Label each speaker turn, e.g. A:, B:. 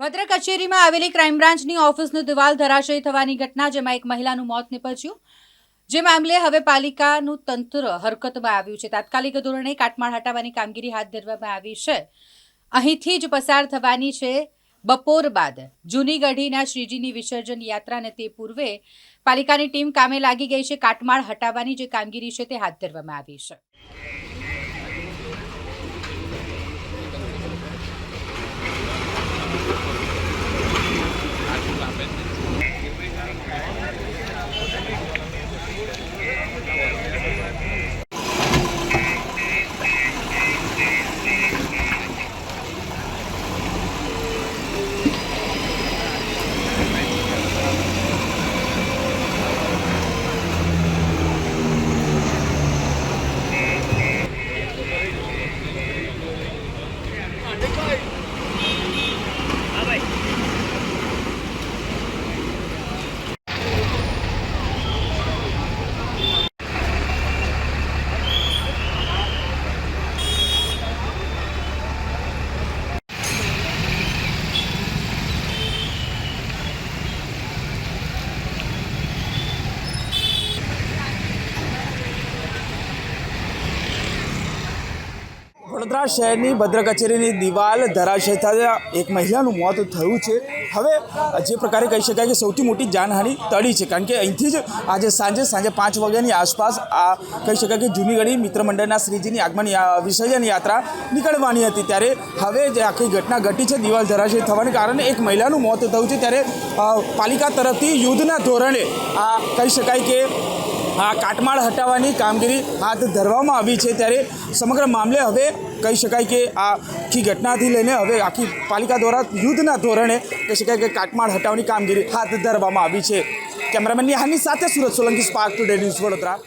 A: ભદ્ર કચેરીમાં આવેલી ક્રાઇમ બ્રાન્ચની ઓફિસનું દિવાલ ધરાશયી થવાની ઘટના, જેમાં એક મહિલાનું મોત નીપજ્યું. જે મામલે હવે પાલિકાનું તંત્ર હરકતમાં આવ્યું છે. તાત્કાલિક ધોરણે કાટમાળ હટાવવાની કામગીરી હાથ ધરવામાં આવી છે. અહીંથી જ પસાર થવાની છે બપોર બાદ. જૂની ગઢીના શ્રીજીની વિસર્જન યાત્રાને તે પૂર્વે પાલિકાની ટીમ કામે લાગી ગઈ છે. કાટમાળ હટાવવાની જે કામગીરી છે તે હાથ ધરવામાં આવી છે.
B: વડોદરા શહેરની ભદ્ર કચેરીની દિવાલ ધરાશય થતાં એક મહિલાનું મોત થયું છે. હવે જે પ્રકારે કહી શકાય કે સૌથી મોટી જાનહાનિ ટળી છે, કારણ કે અહીંથી જ આજે સાંજે સાંજે પાંચ વાગ્યાની આસપાસ આ કહી શકાય કે જૂનીગઢી મિત્ર મંડળના શ્રીજીની આગમન વિસર્જન યાત્રા નીકળવાની હતી. ત્યારે હવે જે આખી ઘટના ઘટી છે, દિવાલ ધરાશય થવાને કારણે એક મહિલાનું મોત થયું છે. ત્યારે પાલિકા તરફથી યુદ્ધના ધોરણે આ કહી શકાય કે આ કાટમાળ હટાવવાની કામગીરી હાથ ધરવામાં આવી છે. ત્યારે સમગ્ર મામલે હવે કહી શકાય કે આ આખી ઘટનાથી લઈને હવે આખી પાલિકા દ્વારા યુદ્ધના ધોરણે કહી શકાય કે કાટમાળ હટાવવાની કામગીરી હાથ ધરવામાં આવી છે. કેમેરામેનની હાની સાથે Surat Solanki spark today news Vadodara.